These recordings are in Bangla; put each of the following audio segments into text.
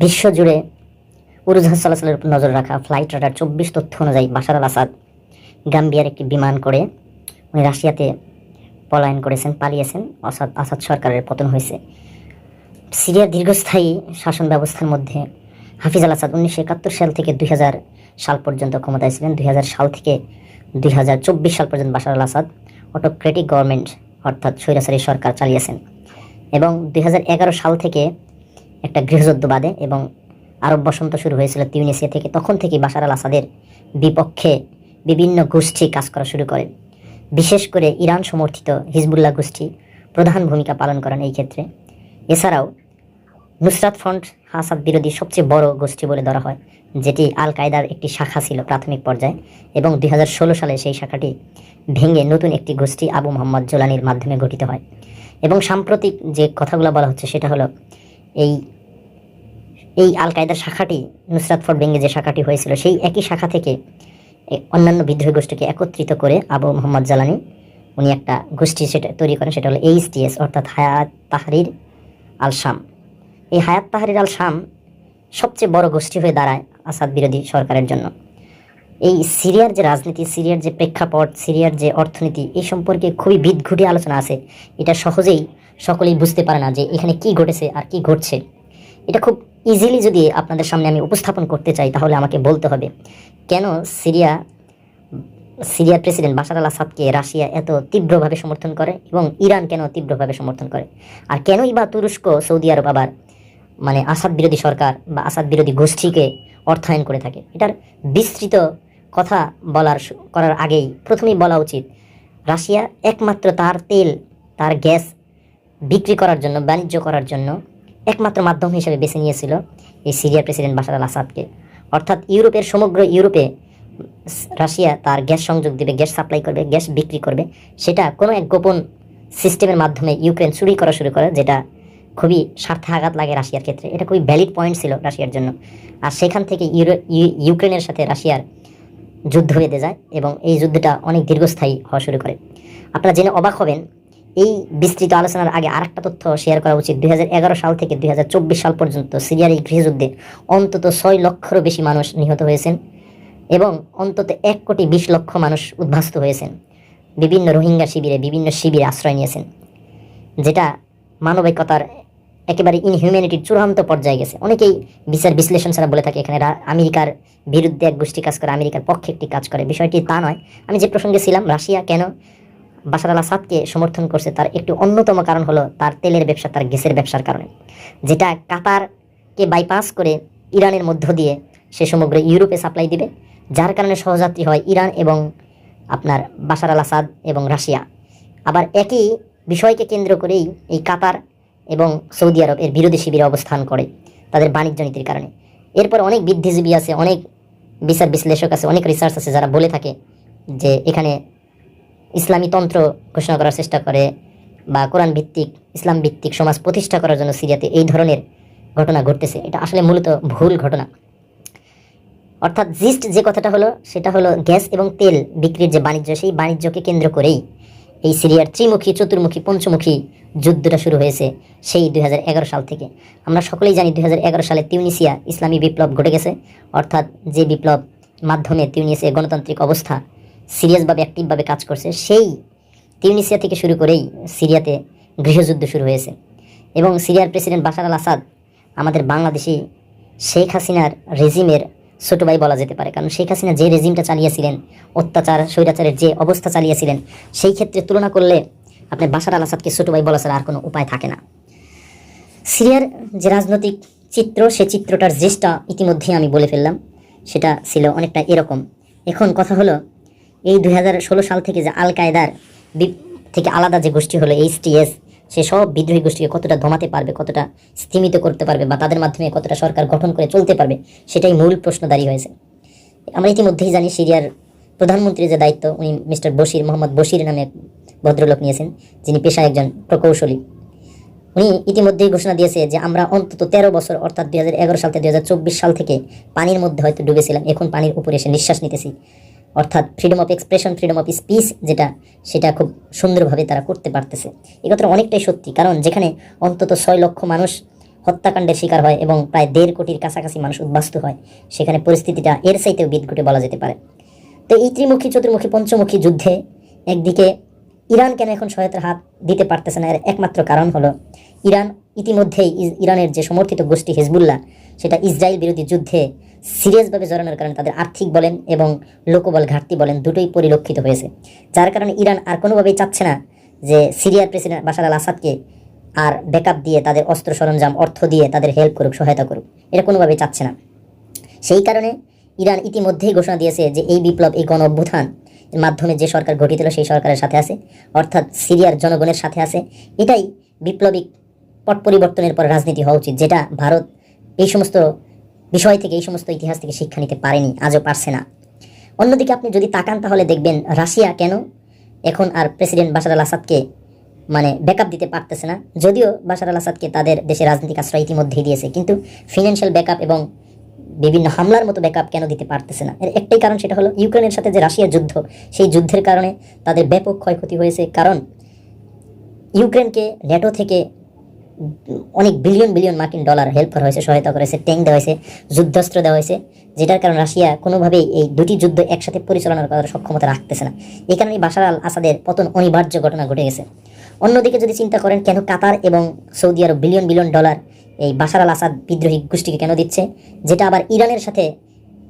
বিশ্বজুড়ে উড়োজাহাজ চলাচলের উপর নজর রাখা ফ্লাইট রাডার চব্বিশ তথ্য অনুযায়ী বাশার আল আসাদ গাম্বিয়ার একটি বিমান করে উনি রাশিয়াতে পলায়ন করেছেন, পালিয়েছেন। আসাদ আসাদ সরকারের পতন হয়েছে। সিরিয়ার দীর্ঘস্থায়ী শাসন ব্যবস্থার মধ্যে হাফিজ আল আসাদ উনিশশো একাত্তর সাল থেকে দুই হাজার সাল পর্যন্ত ক্ষমতায় ছিলেন। দুই হাজার সাল থেকে দুই হাজার চব্বিশ সাল পর্যন্ত Bashar al Assad autocratic government অর্থাৎ স্বৈরাচারী সরকার চালিয়েছেন। এবং দুই হাজার এগারো সাল থেকে একটা গৃহযুদ্ধ বাদে এবং আরব বসন্ত শুরু হয়েছিল তিউনিসিয়া থেকে, তখন থেকে বাশার আল আসাদের বিপক্ষে বিভিন্ন গোষ্ঠী কাজ করা শুরু করে। বিশেষ করে ইরান সমর্থিত হিজবুল্লাহ গোষ্ঠী প্রধান ভূমিকা পালন করেন এই ক্ষেত্রে। এছাড়াও নুসরাত ফ্রন্ট আসাদ বিরোধী সবচেয়ে বড় গোষ্ঠী বলে ধরা হয়, যেটি আল কায়দার একটি শাখা ছিল প্রাথমিক পর্যায়ে এবং দু হাজার ষোলো সালে সেই শাখাটি ভেঙে নতুন একটি গোষ্ঠী আবু মোহাম্মদ জোলানির মাধ্যমে গঠিত হয়। এবং সাম্প্রতিক যে কথাগুলো বলা হচ্ছে সেটা হলো এই এই আল কায়দার শাখাটি, নুসরাত ফর ভেঙে যে শাখাটি হয়েছিল, সেই একই শাখা থেকে অন্যান্য বিদ্রোহী গোষ্ঠীকে একত্রিত করে আবু মোহাম্মদ জালানি, উনি একটা গোষ্ঠী সেটা তৈরি করেন, সেটা হলো এইচটিএস অর্থাৎ হায়াত তাহরির আল শাম এই হায়াত তাহরির আল শাম সবচেয়ে বড় গোষ্ঠী হয়ে দাঁড়ায় আসাদ বিরোধী সরকারের জন্য। এই সিরিয়ার যে রাজনীতি, সিরিয়ার যে প্রেক্ষাপট, সিরিয়ার যে অর্থনীতি, এই সম্পর্কে খুবই বিদঘুটে আলোচনা আছে। এটা সহজেই সকলেই বুঝতে পারে না যে এখানে কি ঘটেছে আর কি ঘটছে। এটা খুব ইজিলি যদি আপনাদের সামনে আমি উপস্থাপন করতে চাই, তাহলে আমাকে বলতে হবে, কেন সিরিয়া, সিরিয়ার প্রেসিডেন্ট বাশার আল আসাদকে রাশিয়া এত তীব্রভাবে সমর্থন করে এবং ইরান কেন তীব্রভাবে সমর্থন করে? আর কেনই বা তুরস্ক, সৌদি আরব আবার মানে আসাদ বিরোধী সরকার বা আসাদ বিরোধী গোষ্ঠীকে অর্থায়ন করে থাকে? এটার বিস্তৃত কথা বলার করার আগেই প্রথমেই বলা উচিত, রাশিয়া একমাত্র তার তেল, তার গ্যাস বিক্রি করার জন্য, বাণিজ্য করার জন্য একমাত্র মাধ্যম হিসেবে বেছে নিয়েছিল এই সিরিয়ার প্রেসিডেন্ট বাশার আল আসাদকে। অর্থাৎ ইউরোপের সমগ্র ইউরোপে রাশিয়া তার গ্যাস সংযোগ দেবে, গ্যাস সাপ্লাই করবে, গ্যাস বিক্রি করবে। সেটা কোনো এক গোপন সিস্টেমের মাধ্যমে ইউক্রেন চুরি করা শুরু করে, যেটা খুবই স্বার্থে আঘাত লাগে রাশিয়ার ক্ষেত্রে। এটা খুবই ভ্যালিড পয়েন্ট ছিল রাশিয়ার জন্য। আর সেখান থেকে ইউরো ইউক্রেনের সাথে রাশিয়ার যুদ্ধ বেঁধে যায় এবং এই যুদ্ধটা অনেক দীর্ঘস্থায়ী হওয়া শুরু করে। আপনারা জেনে অবাক হবেন এই বিস্তৃত আলোচনার আগে আরেকটা তথ্য শেয়ার করা উচিত। দু হাজার এগারো সাল থেকে দু হাজার চব্বিশ সাল পর্যন্ত সিরিয়ার এই গৃহযুদ্ধে অন্তত ছয় লক্ষেরও বেশি মানুষ নিহত হয়েছেন এবং অন্তত এক কোটি বিশ লক্ষ মানুষ উদ্ভাস্ত হয়েছেন। বিভিন্ন রোহিঙ্গা শিবিরে বিভিন্ন শিবিরে আশ্রয় নিয়েছেন, যেটা মানবিকতার একেবারে ইনহিউম্যানিটির চূড়ান্ত পর্যায়ে গেছে। অনেকেই বিচার বিশ্লেষণ ছাড়া বলে থাকে, এখানে আমেরিকার বিরুদ্ধে এক গোষ্ঠী কাজ করে, আমেরিকার পক্ষে একটি কাজ করে। বিষয়টি তা নয়। আমি যে প্রসঙ্গে ছিলাম, রাশিয়া কেন বাশার আল আসাদকে সমর্থন করছে তার একটি অন্যতম কারণ হলো তার তেলের ব্যবসা, তার গ্যাসের ব্যবসার কারণে। যেটা কাতারকে বাইপাস করে ইরানের মধ্য দিয়ে সে সমগ্র ইউরোপে সাপ্লাই দিবে, যার কারণে সহযাত্রী হয় ইরান এবং আপনার বাশার আল আসাদ এবং রাশিয়া। আবার একই বিষয়কে কেন্দ্র করেই এই কাতার এবং সৌদি আরব এর বিরোধী শিবিরে অবস্থান করে তাদের বাণিজ্য নীতির কারণে। এরপর অনেক বুদ্ধিজীবী আছে, অনেক বিচার বিশ্লেষক আছে, অনেক রিসার্চ আছে যারা বলে থাকে যে এখানে ইসলামী তন্ত্র ঘোষণা করার চেষ্টা করে বা কোরআন ভিত্তিক, ইসলাম ভিত্তিক সমাজ প্রতিষ্ঠা করার জন্য সিরিয়াতে এই ধরনের ঘটনা ঘটতেছে। এটা আসলে মূলত ভুল ঘটনা। অর্থাৎ জিস্ট যে কথাটা হলো, সেটা হলো গ্যাস এবং তেল বিক্রির যে বাণিজ্য, সেই বাণিজ্যকে কেন্দ্র করেই এই সিরিয়ার ত্রিমুখী, চতুর্মুখী, পঞ্চমুখী যুদ্ধটা শুরু হয়েছে সেই দু হাজার এগারো সাল থেকে। আমরা সকলেই জানি দু হাজার এগারো সালে তিউনিসিয়া ইসলামী বিপ্লব ঘটে গেছে। অর্থাৎ যে বিপ্লব মাধ্যমে তিউনিসিয়া গণতান্ত্রিক অবস্থা সিরিয়াসভাবে অ্যাক্টিভভাবে কাজ করছে, সেই তিউনিসিয়া থেকে শুরু করেই সিরিয়াতে গৃহযুদ্ধ শুরু হয়েছে। এবং সিরিয়ার প্রেসিডেন্ট বাশার আল আসাদ আমাদের বাংলাদেশি শেখ হাসিনার রেজিমের ছোট ভাই বলা যেতে পারে। কারণ শেখ হাসিনা যে রেজিমটা চালিয়েছিলেন, অত্যাচার, স্বৈরাচারের যে অবস্থা চালিয়েছিলেন, সেই ক্ষেত্রে তুলনা করলে আপনি বাশার আল আসাদকে ছোট ভাই বলা ছাড়া আর কোনো উপায় থাকে না। সিরিয়ার যে রাজনৈতিক চিত্র সে চিত্রটার জ্যেষ্ঠা ইতিমধ্যেই আমি বলে ফেললাম। সেটা ছিল অনেকটা এরকম। এখন কথা হলো এই দু হাজার ষোলো সাল থেকে যে আল কায়দার থেকে আলাদা যে গোষ্ঠী হলো এইচটিএস সে সব বিদ্রোহী গোষ্ঠীকে কতটা দমাতে পারবে, কতটা স্থিমিত করতে পারবে বা তাদের মাধ্যমে কতটা সরকার গঠন করে চলতে পারবে, সেটাই মূল প্রশ্ন দাঁড়িয়ে হয়েছে। আমরা ইতিমধ্যেই জানি সিরিয়ার প্রধানমন্ত্রীর যে দায়িত্ব, উনি মিস্টার বশির মোহাম্মদ বশির নামে এক ভদ্রলোক নিয়েছেন, যিনি পেশায় একজন প্রকৌশলী। উনি ইতিমধ্যেই ঘোষণা দিয়েছে যে আমরা অন্তত তেরো বছর, অর্থাৎ দুই হাজার এগারো সাল থেকে দু হাজার চব্বিশ সাল থেকে পানির মধ্যে হয়তো ডুবেছিলাম, এখন পানির উপরে এসে নিঃশ্বাস নিতেছি। অর্থাৎ freedom of expression freedom of speech যেটা, সেটা খুব সুন্দরভাবে তারা করতে পারতেছে। এই কথাটা অনেকটাই সত্যি, কারণ যেখানে অন্তত ছয় লক্ষ মানুষ হত্যাকাণ্ডের শিকার হয় এবং প্রায় দেড় কোটির কাছাকাছি মানুষ উদ্বাস্তু হয়, সেখানে পরিস্থিতিটা এর চাইতেও বিদঘুটে বলা যেতে পারে। তো এই ত্রিমুখী, চতুর্মুখী, পঞ্চমুখী যুদ্ধে একদিকে ইরান কেন এখন সহায়তার হাত দিতে পারতেছে না, এর একমাত্র কারণ হলো ইরান ইতিমধ্যেই ইরানের যে সমর্থিত গোষ্ঠী হিজবুল্লাহ, সেটা ইসরায়েল বিরোধী যুদ্ধে সিরিয়াসভাবে জড়ানোর কারণে তাদের আর্থিক বলেন এবং লোকবল ঘাটতি বলেন দুটোই পরিলক্ষিত হয়েছে। যার কারণে ইরান আর কোনোভাবেই চাচ্ছে না যে সিরিয়ার প্রেসিডেন্ট বাশার আল আসাদকে আর ব্যাকআপ দিয়ে তাদের অস্ত্র সরঞ্জাম, অর্থ দিয়ে তাদের হেল্প করুক, সহায়তা করুক। এটা কোনোভাবেই চাচ্ছে না। সেই কারণে ইরান ইতিমধ্যেই ঘোষণা দিয়েছে যে এই বিপ্লব, এই গণ মাধ্যমে যে সরকার গঠিত সেই সরকারের সাথে আছে। অর্থাৎ সিরিয়ার জনগণের সাথে আছে। এটাই বিপ্লবিক পট পরিবর্তনের পর রাজনীতি হওয়া উচিত, যেটা ভারত এই সমস্ত বিষয় থেকে এই সমস্ত ইতিহাস থেকে শিক্ষা নিতে পারেনি, আজও পারছে না। অন্যদিকে আপনি যদি তাকান তাহলে দেখবেন রাশিয়া কেন এখন আর প্রেসিডেন্ট বাশার আল আসাদকে মানে ব্যাকআপ দিতে পারতেছে না। যদিও বাশার আল আসাদকে তাদের দেশে রাজনৈতিক আশ্রয় ইতিমধ্যেই দিয়েছে, কিন্তু ফিনান্সিয়াল ব্যাকআপ এবং বিভিন্ন হামলার মতো ব্যাকআপ কেন দিতে পারতেছে না? এর একটাই কারণ সেটা হলো ইউক্রেনের সাথে যে রাশিয়ার যুদ্ধ, সেই যুদ্ধের কারণে তাদের ব্যাপক ক্ষয়ক্ষতি হয়েছে। কারণ ইউক্রেনকে ন্যাটো থেকে অনেক বিলিয়ন বিলিয়ন মার্কিন ডলার হেল্প করা হয়েছে, সহায়তা করা হয়েছে ট্যাঙ্ক দেওয়া হয়েছে, যুদ্ধাস্ত্র দেওয়া হয়েছে, যেটার কারণে রাশিয়া কোনোভাবেই এই দুটি যুদ্ধ একসাথে পরিচালনার করার সক্ষমতা রাখতেছে না। এই কারণেই বাশার আল আসাদের পতন অনিবার্য ঘটনা ঘটে গেছে। অন্যদিকে যদি চিন্তা করেন, কেন কাতার এবং Saudi Arab billion billion dollar এই বাশার আল আসাদ বিদ্রোহী গোষ্ঠীকে কেন দিচ্ছে, যেটা আবার ইরানের সাথে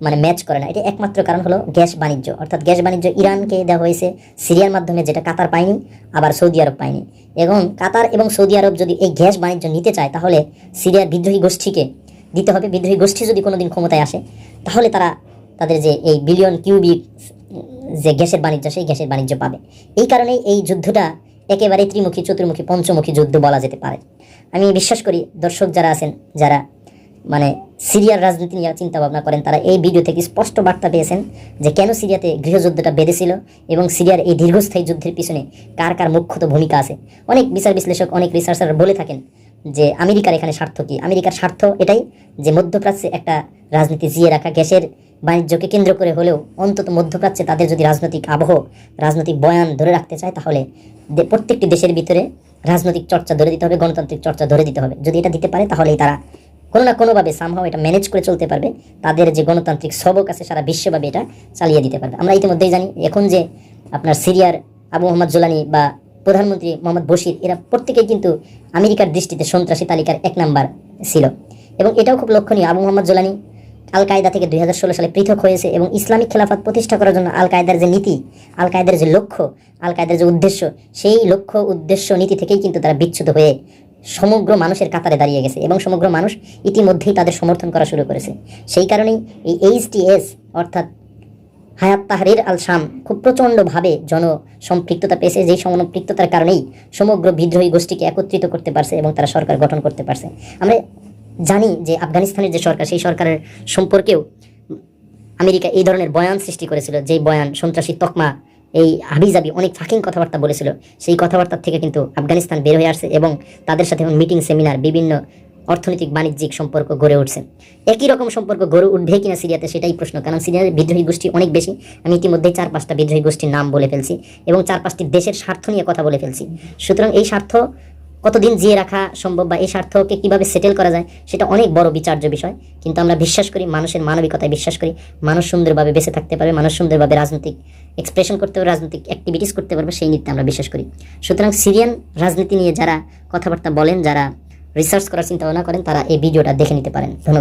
মানে ম্যাচ করে না। এটা একমাত্র কারণ হলো গ্যাস বাণিজ্য। অর্থাৎ গ্যাস বাণিজ্য ইরানকে দেওয়া হয়েছে, সিরিয়ার মাধ্যমে যেটা কাতার পায়নি, আবার সৌদি আরব পায়নি। এবং কাতার এবং সৌদি আরব যদি এই গ্যাস বাণিজ্য নিতে চায়, তাহলে সিরিয়ার বিদ্রোহী গোষ্ঠীকে দিতে হবে। বিদ্রোহী গোষ্ঠী যদি কোনোদিন ক্ষমতায় আসে, তাহলে তারা তাদের যে এই বিলিয়ন কিউবিক যে গ্যাসের বাণিজ্য, সেই গ্যাসের বাণিজ্য পাবে। এই কারণেই এই যুদ্ধটা একেবারে ত্রিমুখী, চতুর্মুখী, পঞ্চমুখী যুদ্ধ বলা যেতে পারে। আমি বিশ্বাস করি দর্শক যারা আছেন, যারা মানে সিরিয়ার রাজনীতি নিয়ে চিন্তা ভাবনা করেন, তারা এই ভিডিও থেকে স্পষ্ট বার্তা পেয়েছেন যে কেন সিরিয়াতে গৃহযুদ্ধটা বেঁধেছিল এবং সিরিয়ার এই দীর্ঘস্থায়ী যুদ্ধের পিছনে কার কার মুখ্যত ভূমিকা আছে। অনেক বিচার বিশ্লেষক, অনেক রিসার্চার বলে থাকেন যে আমেরিকার এখানে স্বার্থ কি? আমেরিকার স্বার্থ এটাই যে মধ্যপ্রাচ্যে একটা রাজনীতি জিয়ে রাখা গ্যাসের বাণিজ্যকে কেন্দ্র করে হলেও অন্তত মধ্যপ্রাচ্যে তাদের যদি রাজনৈতিক আবহ, রাজনৈতিক বয়ান ধরে রাখতে চায়, তাহলে প্রত্যেকটি দেশের ভিতরে রাজনৈতিক চর্চা ধরে দিতে হবে, গণতান্ত্রিক চর্চা ধরে দিতে হবে। যদি এটা দিতে পারে, তাহলেই তারা কোনো না কোনোভাবে সামহাও এটা ম্যানেজ করে চলতে পারবে, তাদের যে গণতান্ত্রিক সবক আছে সারা বিশ্বব্যাপী এটা চালিয়ে দিতে পারবে। আমরা ইতিমধ্যেই জানি, এখন যে আপনার সিরিয়ার আবু মোহাম্মদ জোলানি বা প্রধানমন্ত্রী মোহাম্মদ বশির, এরা প্রত্যেকেই কিন্তু আমেরিকার দৃষ্টিতে সন্ত্রাসী তালিকার এক নাম্বার ছিল। এবং এটাও খুব লক্ষণীয়, আবু মোহাম্মদ জোলানি আল কায়দা থেকে দু হাজার ষোলো সালে পৃথক হয়েছে এবং ইসলামিক খেলাফত প্রতিষ্ঠা করার জন্য আল কায়দার যে নীতি আল কায়দার যে লক্ষ্য আল কায়দার যে উদ্দেশ্য, সেই লক্ষ্য, উদ্দেশ্য, নীতি থেকেই কিন্তু তারা বিচ্যুত হয়ে সমগ্র মানুষের কাতারে দাঁড়িয়ে গেছে এবং সমগ্র মানুষ ইতিমধ্যেই তাদের সমর্থন করা শুরু করেছে। সেই কারণেই এই এইচটিএস অর্থাৎ হায়াত তাহরির আল শাম খুব প্রচণ্ডভাবে জনসম্পৃক্ততা পেয়েছে। যেই সম্পৃক্ততার কারণেই সমগ্র বিদ্রোহী গোষ্ঠীকে একত্রিত করতে পারছে এবং তারা সরকার গঠন করতে পারছে। আমরা জানি যে আফগানিস্তানের যে সরকার, সেই সরকারের সম্পর্কেও আমেরিকা এই ধরনের বয়ান সৃষ্টি করেছিল। যেই বয়ান, সন্ত্রাসী তকমা এই হাবিজাবি অনেক ফাঁকিং কথাবার্তা বলেছিল। সেই কথাবার্তার থেকে কিন্তু আফগানিস্তান বের হয়ে আসছে এবং তাদের সাথে এখন মিটিং সেমিনার বিভিন্ন অর্থনৈতিক বাণিজ্যিক সম্পর্ক গড়ে উঠছে। একই রকম সম্পর্ক গড়ে উঠবে কিনা সিরিয়াতে সেটাই প্রশ্ন, কারণ সিরিয়ার বিদ্রোহী গোষ্ঠী অনেক বেশি। আমি ইতিমধ্যেই চার পাঁচটা বিদ্রোহী গোষ্ঠীর নাম বলে ফেলছি এবং চার পাঁচটি দেশের স্বার্থ নিয়ে কথা বলে ফেলছি। সুতরাং এই স্বার্থ কতদিন জিয়ে রাখা সম্ভব বা এই স্বার্থকে কীভাবে সেটেল করা যায়, সেটা অনেক বড় বিচার্য বিষয়। কিন্তু আমরা বিশ্বাস করি, মানুষের মানবিকতায় বিশ্বাস করি। মানুষ সুন্দরভাবে বেঁচে থাকতে পারবে, মানুষ সুন্দরভাবে রাজনৈতিক এক্সপ্রেশন করতে পারবে, রাজনৈতিক অ্যাক্টিভিটিস করতে পারবে, সেই নীতিতে আমরা বিশ্বাস করি। সুতরাং সিরিয়ান রাজনীতি নিয়ে যারা কথাবার্তা বলেন, যারা রিসার্চ করার চিন্তা ভাবনা করেন, তারা এই ভিডিওটা দেখে নিতে পারেন। ধন্যবাদ।